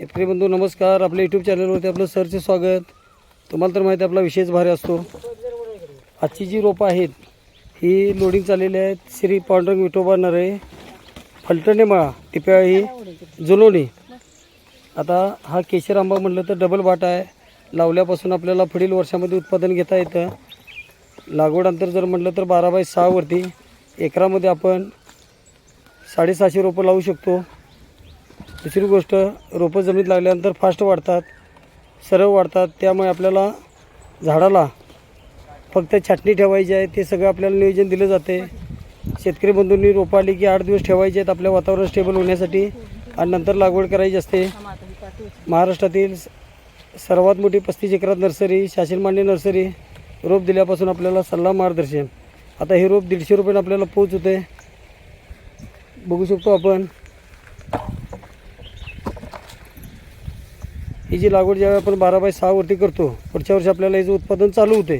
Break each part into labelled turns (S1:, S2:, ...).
S1: शेतकरी बंधू नमस्कार. आपल्या यूट्यूब चॅनलवरती आपलं सरचे स्वागत. तुम्हाला तर माहिती आहे आपला विशेष भारी असतो. आजची जी रोपं आहेत ही लोडिंग चाललेली आहेत श्री पांडुरंग विठोबा नरे फलटणे मळा टिप्या ही जुलोनी आता हा केशर आंबा म्हटलं तर डबल बाट आहे. लावल्यापासून आपल्याला पुढील वर्षामध्ये उत्पादन घेता येतं. लागवड अंतर जर म्हटलं तर बारा बाय सहावरती एकरामध्ये आपण साडेसहाशे रोपं लावू शकतो. दुसरी गोष्ट रोपं जमिनीत लागल्यानंतर फास्ट वाढतात सरळ वाढतात त्यामुळे आपल्याला झाडाला फक्त छाटणी ठेवायची आहे ते सगळं आपल्याला नियोजन दिलं जाते. शेतकरी बंधूंनी रोपं आली की आठ दिवस ठेवायचे आहेत आपल्या वातावरण स्टेबल होण्यासाठी आणि नंतर लागवड करायची असते. महाराष्ट्रातील स- सर्वात मोठी पस्तीस एकरात नर्सरी शासनमान्य नर्सरी रोप दिल्यापासून आपल्याला सल्ला मार्गदर्शन. आता हे रोप दीडशे रुपयानं आपल्याला पोच होते बघू शकतो आपण. ही जी लागवड ज्यावेळी आपण बारा बाय सहावरती करतो पुढच्या वर्षी आपल्याला याचं उत्पादन चालू होते.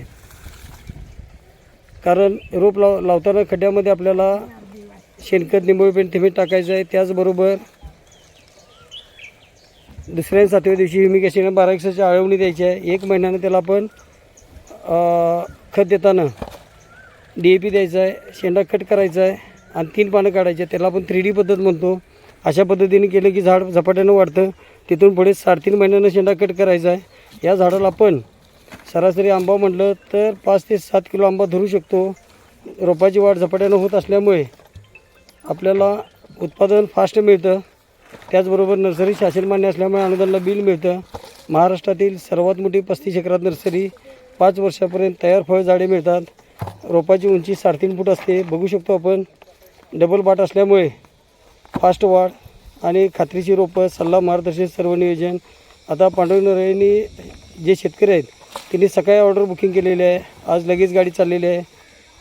S1: कारण रोप लाव लावताना खड्ड्यामध्ये आपल्याला शेणखत निंबोळी पेंट थेंबे टाकायचं आहे. त्याचबरोबर दुसऱ्या सातव्या दिवशी ह्युमिक ॲसिड बारा एकसाची आळवणी द्यायची आहे. एक महिन्यानं त्याला आपण खत देताना डी ए पी द्यायचं आहे शेंडा कट करायचा आहे आणि तीन पानं काढायची त्याला आपण थ्री डी पद्धत म्हणतो. अशा पद्धतीने केलं की झाड झपाट्यानं वाढतं. तिथून पुढे साडेतीन महिन्यानं शेंडा कट करायचा आहे. या झाडाला आपण सरासरी आंबा म्हटलं तर पाच ते सात किलो आंबा धरू शकतो. रोपाची वाढ झपाट्यानं होत असल्यामुळे आपल्याला उत्पादन फास्ट मिळतं. त्याचबरोबर नर्सरी शासनमान्य असल्यामुळे अनुदानला बिल मिळतं. महाराष्ट्रातील सर्वात मोठी पस्तीस एकरात नर्सरी पाच वर्षापर्यंत तयार फळ झाडे मिळतात. रोपाची उंची साडेतीन फूट असते. बघू शकतो आपण. डबल बाट असल्यामुळे फास्ट वाढ आणि खात्रीची रोपं सल्ला मार्गदर्शन सर्व नियोजन. आता पांडुरंग जे शेतकरी आहेत त्यांनी सकाळी ऑर्डर बुकिंग केलेली आहे. आज लगेच गाडी चाललेली आहे.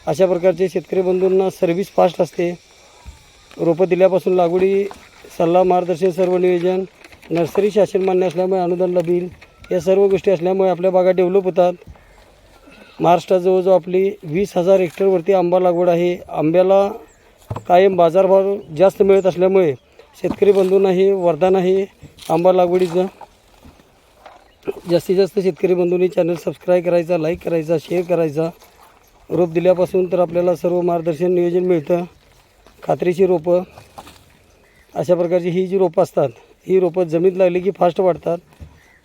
S1: अशा प्रकारचे शेतकरी बंधूंना सर्व्हिस फास्ट असते. रोपं दिल्यापासून लागवडी सल्ला मार्गदर्शन सर्व नियोजन नर्सरी शासन मान्य असल्यामुळे अनुदान बिल या सर्व गोष्टी असल्यामुळे आपल्या बागा डेव्हलप होतात. महाराष्ट्राजवळजवळ आपली वीस हजार हेक्टरवरती आंबा लागवड आहे. आंब्याला कायम बाजारभाव जास्त मिळत असल्यामुळे शेतकरी बंधूंनाही वरदानही वरदान आहे आंबा लागवडीचं जास्तीत जास्त शेतकरी बंधूंनी चॅनल सबस्क्राईब करायचा लाईक करायचा शेअर करायचा. रोप दिल्यापासून तर आपल्याला सर्व मार्गदर्शन नियोजन मिळतं. खात्रीची रोपं अशा प्रकारची ही जी रोपं असतात ही रोपं जमीन लागली की फास्ट वाढतात.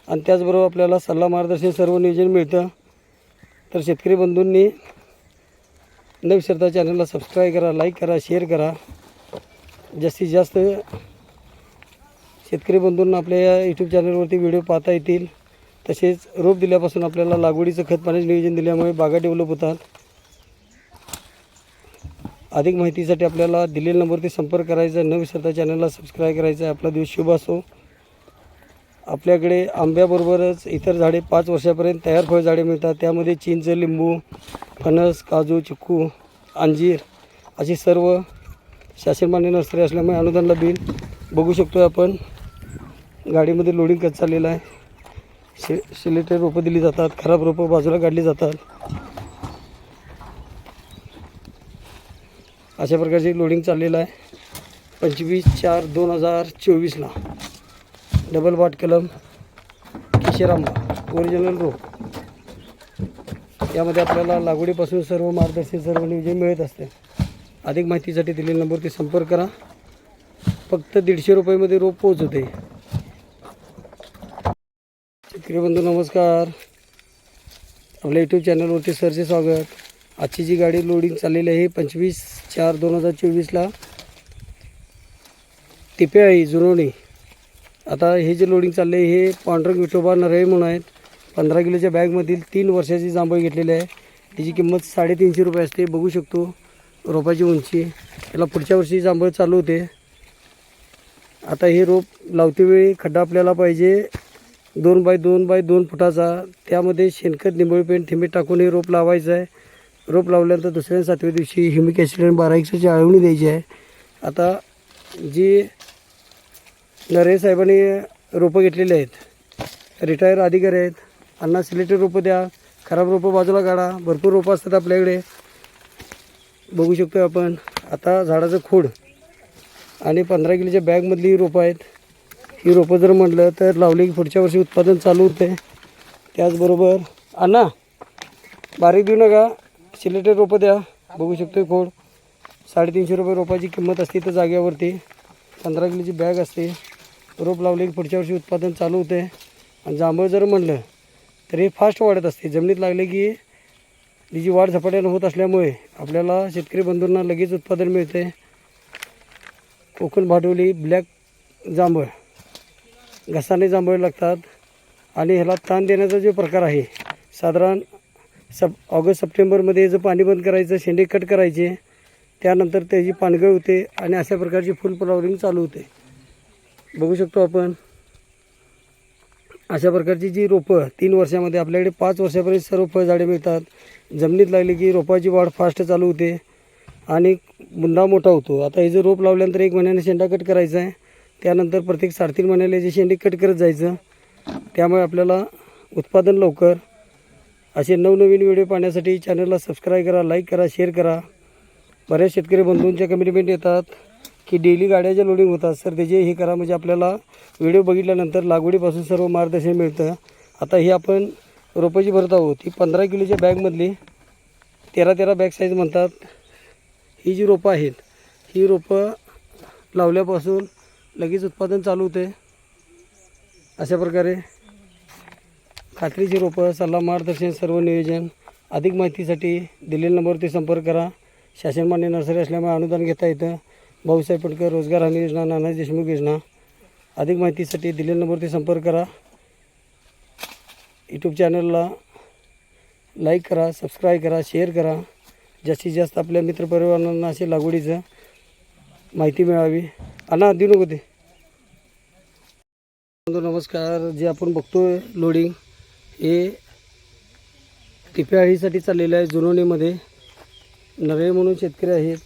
S1: आणि त्याचबरोबर आपल्याला सल्ला मार्गदर्शन सर्व नियोजन मिळतं. तर शेतकरी बंधूंनी न चॅनलला सबस्क्राईब करा लाईक करा शेअर करा. जास्तीत जास्त शेतकरी बंधूंना आपल्या या यूट्यूब चॅनलवरती व्हिडिओ पाहता येतील. तसेच रोप दिल्यापासून आपल्याला लागवडीचं खत पाण्याचं नियोजन दिल्यामुळे बागा डेव्हलप होतात. अधिक माहितीसाठी आपल्याला दिलेल्या नंबरवरती संपर्क करायचा न विसरता चॅनलला सबस्क्राईब करायचा आहे. आपला दिवस शुभ असो. आपल्याकडे आंब्याबरोबरच इतर झाडे पाच वर्षापर्यंत तयार फळ झाडे मिळतात. त्यामध्ये चिंच लिंबू फणस काजू चिक्कू अंजीर अशी सर्व शासनमान्य नर्सरी असल्यामुळे अनुदानला बिल बघू शकतो आपण. गाडीमध्ये लोडिंग करत चाललेलं आहे? शे सिलेटेड रोपं दिली जातात खराब रोपं बाजूला काढली जातात. अशा प्रकारची लोडिंग चाललेलं आहे. पंचवीस चार दोन हजार चोवीसला. डबल बाट कलम किशोरांबा ओरिजिनल रोप यामध्ये आपल्याला लागवडीपासून सर्व मार्गदर्शन सर्व नियोजन मिळत असते. अधिक माहितीसाठी दिलेल्या नंबरवरती संपर्क करा. फक्त दीडशे रुपयामध्ये रोप पोच होते शेतकरी बंधू नमस्कार. आपल्या यूट्यूब चॅनलवरती सरचे स्वागत. आजची जी गाडी लोडिंग चाललेली आहे पंचवीस चार दोन हजार चोवीसला टिपे जुनवणी. आता हे जे लोडिंग चालले आहे हे पांढरंग विठोबा नरळे म्हणून आहेत. पंधरा किलोच्या बॅगमधील तीन वर्षाची जांभळी घेतलेली आहे. त्याची किंमत साडेतीनशे रुपये असते. बघू शकतो रोपाची उंची. याला पुढच्या वर्षी जांभळ चालू होते. आता हे रोप लावते वेळी खड्डा आपल्याला पाहिजे. दोन बाय दोन बाय दोन फुटाचा. त्यामध्ये शेणखत निंबळी पेंट थिंबे टाकून हे रोप लावायचं आहे. रोप लावल्यानंतर दुसऱ्या सातव्या दिवशी ह्युमिक ॲसिड आणि बारा एकशेची आळवणी द्यायची आहे. आता जी नरे साहेबांनी रोपं घेतलेली आहेत. रिटायर अधिकारी आहेत. अण्णा सिलेक्टेड रोपं द्या. खराब रोपं बाजूला काढा. भरपूर रोपं असतात आपल्याकडे. बघू शकतो आपण. आता झाडाचं खोड आणि पंधरा किलोच्या बॅगमधली रोपं आहेत. ही रोपं जर म्हटलं तर लावली की पुढच्या वर्षी उत्पादन चालू होते. त्याचबरोबर अण्णा बारीक देऊ नका. सिलेटेड रोपं द्या. बघू शकतो खोड. साडेतीनशे रुपये रोपाची किंमत असते तर जाग्यावरती पंधरा किलोची बॅग असते. रोप लावले की पुढच्या वर्षी उत्पादन चालू होते. आणि जांभळ जर म्हणलं तरी फास्ट वाढत असते. जमिनीत लागले की तिची वाढ झपाट्यानं होत असल्यामुळे आपल्याला शेतकरी बंधूंना लगेच उत्पादन मिळते. कोकण भाडवली ब्लॅक जांभळ. घसाने जांभळ लागतात. आणि ह्याला ताण देण्याचा जो प्रकार आहे साधारण सप ऑगस्ट सप्टेंबरमध्ये जर पाणी बंद करायचं शेंडे कट करायचे त्यानंतर त्याची पानगळ होते आणि अशा प्रकारची फुल फ्लॉवरिंग चालू होते. बघू शकतो आपण. अशा प्रकारची जी रोपं तीन वर्षामध्ये आपल्याकडे पाच वर्षापर्यंत सर्व फळझाडे मिळतात. जमिनीत लागली की रोपाची वाढ फास्ट चालू होते आणि बुंदा मोठा होतो. आता हे जे रोप लावल्यानंतर एक महिन्याने शेंडा कट करायचा आहे. त्यानंतर प्रत्येक साडेतीन महिन्याला याची शेंडी कट करत जायचं. त्यामुळे आपल्याला उत्पादन लवकर. असे नवनवीन व्हिडिओ पाहण्यासाठी चॅनलला सबस्क्राईब करा लाईक करा शेअर करा. बऱ्याच शेतकरी बंधूंच्या कमिटमेंट येतात. की डेली गाड्याच्या लोडिंग होतात. सर त्याचे हे करा म्हणजे आपल्याला व्हिडिओ बघितल्यानंतर लागवडीपासून सर्व मार्गदर्शन मिळतं. आता ही आपण रोपाची भरत आहोत. ही पंधरा किलोच्या बॅगमधली तेरा तेरा बॅग साईज म्हणतात. ही जी रोपं आहेत ही रोपं लावल्यापासून लगेच उत्पादन चालू होते. अशा प्रकारे खात्रीची रोपं सल्ला मार्गदर्शन सर्व नियोजन अधिक माहितीसाठी दिलेल्या नंबरवरती संपर्क करा. शासनमान्य नर्सरी असल्यामुळे अनुदान घेता येतं. भाऊसाहेब पटकर रोजगार हमी योजना नानाजी देशमुख योजना. अधिक माहितीसाठी दिलेल्या नंबरवरती संपर्क करा. यूट्यूब चॅनलला लाईक करा सबस्क्राईब करा शेअर करा. जास्तीत जास्त आपल्या मित्रपरिवारांना अशी लागवडीचं माहिती मिळावी. अण्णा देऊ नको ते. नमस्कार. जे आपण बघतोय लोडिंग हे टिप्याळीसाठी चाललेलं आहे. जुनोनीमध्ये नवे म्हणून शेतकरी आहेत.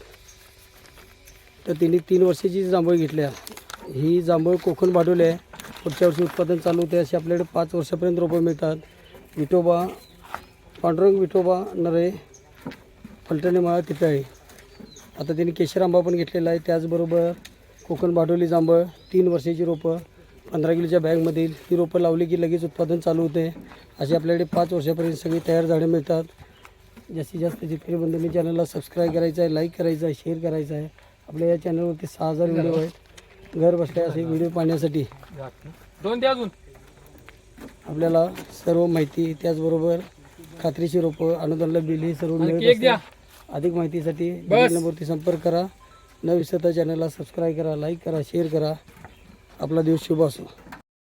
S1: तर त्यांनी तीन वर्षाची जांभळ घेतल्या ही जांभळ कोकण भाडवली आहे. पुढच्या वर्षी उत्पादन चालू होते. असे आपल्याकडे पाच वर्षापर्यंत रोपं मिळतात. विठोबा पांडुरंग विठोबा नरे फलटणी माळा टिप्याळी आता त्यांनी केशर आंबा पण घेतलेला आहे. त्याचबरोबर कोकण भाडोली जांभळ तीन वर्षाची रोपं पंधरा किलोच्या बॅगमधील ही रोपं लावली की लगेच उत्पादन चालू होते. अशी आपल्याकडे पाच वर्षापर्यंत सगळी तयार झाडे मिळतात. जास्तीत जास्त शेतकरी बंधूंनी चॅनलला सबस्क्राईब करायचं आहे लाईक करायचं आहे शेअर करायचं आहे. आपल्या या चॅनलवरती सहा हजार व्हिडिओ आहेत. घर बसल्या असे व्हिडिओ पाहण्यासाठी
S2: दोन द्या अजून.
S1: आपल्याला सर्व माहिती त्याचबरोबर खात्रीची रोपं अनुदानला बिल ही सर्व मिळत असते अधिक माहितीसाठी
S2: बस.
S1: नंबरवरती संपर्क करा. न विसरता चॅनलला सबस्क्राईब करा लाईक करा शेअर करा. आपला दिवस शुभ असो.